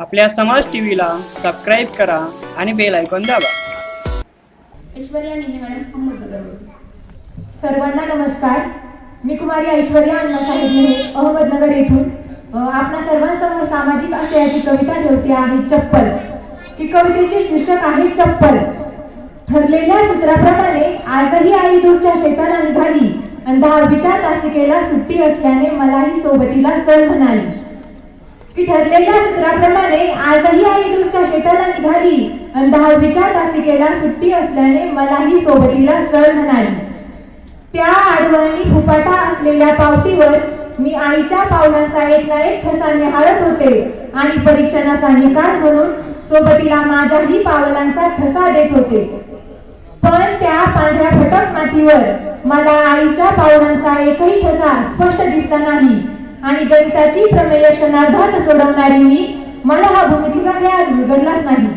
आपल्या समाज टीव्हीला सबस्क्राईब करा आणि बेल ऐकून दाबा. ऐश्वर्या मॅडम सर्वांना नमस्कार. मी कुमारी ऐश्वर्या अण्णासाहेब नेहे अहमदनगर येथून. आपल्या सर्वांसमोर सामाजिक आशयाची कविता ठेवते आहे चप्पल. ही कवितेचे शीर्षक आहे चप्पल. ठरलेल्या सूत्राप्रमाणे आजही आई दूरच्या शेताला निघाली. आणि दहावीच्या तासिकेला सुट्टी असल्याने मलाही सोबतीला चल म्हणाली. की ठरलेल्या सूत्राप्रमाणे आजही आई तुमच्या शेताला निघाली आणि दहावीच्या तासिकेला सुट्टी असल्याने मलाही सोबतीला सर म्हणाली. त्या आडवणी फुपाटा असलेल्या पावतीवर मी आईच्या पावलांचा एक ना एक ठसा निहाळत होते आणि परीक्षणाचा निकाल म्हणून सोबतीला माझ्याही पावलांचा ठसा देत होते. पण त्या पांढऱ्या फटक मातीवर मला आईच्या पावलांचा एकही ठसा स्पष्ट दिसला नाही. आणि गणिताची प्रमेय क्षणार्धात सोडवणारी मी मला हा भूमितीचा ज्ञान उघडलाच नाही.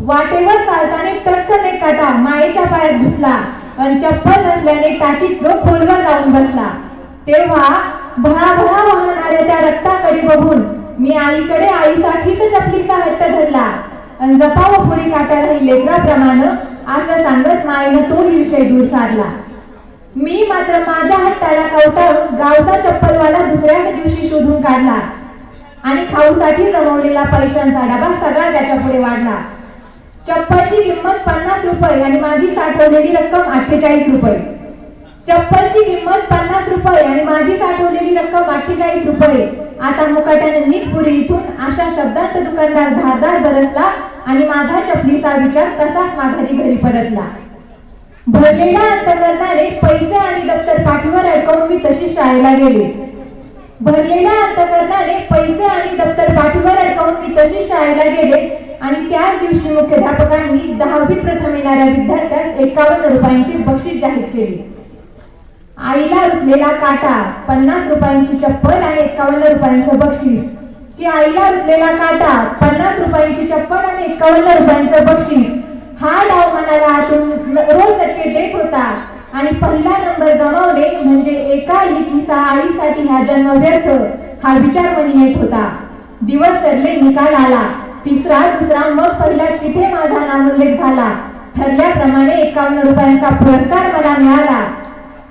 वाटेवर चालताने टक्कन एक काटा मायेच्या पायात घुसला. आणि चप्पल नसल्याने टाकीत तो खोलवर जाऊन बसला. तेव्हा भळाभळा वाहणाऱ्या त्या रक्ताकडे बघून मी आईकडे आईसाठीच चपलीचा हट्ट धरला. आणि जपा व पुरी काट्याला लेकराप्रमाणे असं सांगत मायेनं तोही विषय दूर सारला मी मात्र माझ्या हट्टाला कवटाळून गावचा चप्पल दुसऱ्याच दिवशी शोधून काढला. आणि खाऊसाठी जमवलेला पैशांचा डबा सगळा त्याच्या पुढे वाढला. चप्पलची किंमत पन्नास रुपये आणि माझी साठवलेली रक्कम अठ्ठेचाळीस रुपये. चप्पलची किंमत पन्नास रुपये आणि माझी साठवलेली रक्कम अठ्ठेचाळीस रुपये. आता मुकाट्याने नीटपुरी इथून अशा शब्दांत दुकानदार धारदार बरसला आणि माझा चपलीचा विचार तसाच माघारी घरी परतला. भरलेल्या अंतकरणाने पैसे आणि दप्तर पाठीवर अडकवून मी तशी शाळेला गेले. भरलेल्या अंतकरणाने पैसे आणि दप्तर पाठीवर अडकावून मी तशी शाळेला गेले आणि त्याच दिवशी मुख्याध्यापकांनी दहावी प्रथम येणाऱ्या विद्यार्थ्यास एकावन्न रुपयांची बक्षीस जाहीर केली. आईला रुतलेला काटा पन्नास रुपयांची चप्पल आणि एकावन्न रुपयांचं बक्षीस. की आईला रुतलेला काटा पन्नास रुपयांची चप्पल आणि एकावन्न रुपयांचं बक्षीस. हा डाव मनाला आतून रोज नक्की देत होता. आणि पहिला नंबर गमावले म्हणजे एका लिखीचा आईसाठी हा जन्म व्यर्थ हा विचार मनी येत होता. दिवस सरले निकाल आला. तिसरा दुसरा मग पहिला तिथे माझा नामोल्लेख झाला. ठरल्याप्रमाणे एकावन्न रुपयांचा पुरस्कार मला मिळाला.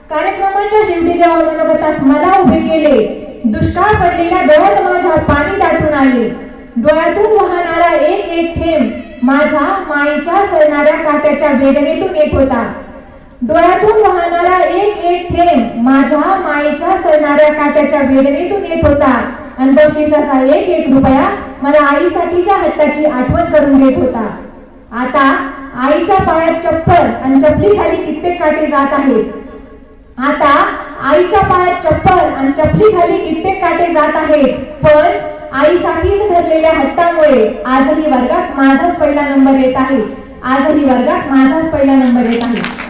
कार्यक्रमाच्या शेवटी जेव्हा मनोगतात मला उभे केले दुष्काळ पडलेल्या डोळ्यात माझ्या पाणी दाटून आले. डोळ्यातून वाहणारा एक एक थेंब माझ्या मायेच्या सरणाऱ्या काट्याच्या वेदनेतून येत होता. डोळ्यातून वाहणारा एक एक थेंब माझ्या मायेच्या करणाऱ्या काट्याच्या वेदनेतून येत होता. आणि बक्षिसाचा एक एक रुपया मला आईसाठीच्या हट्टाची आठवण करून देत होता. आता आईच्या पायात चप्पल आणि चपली खाली कित्येक काटे जात आहेत. आता आईच्या पायात चप्पल आणि चपली खाली कित्येक काटे जात आहेत. पण आईसाठीच धरलेल्या हट्टामुळे आजही वर्गात माझाच पहिला नंबर येत आहे. आजही वर्गात माझाच पहिला नंबर येत आहे.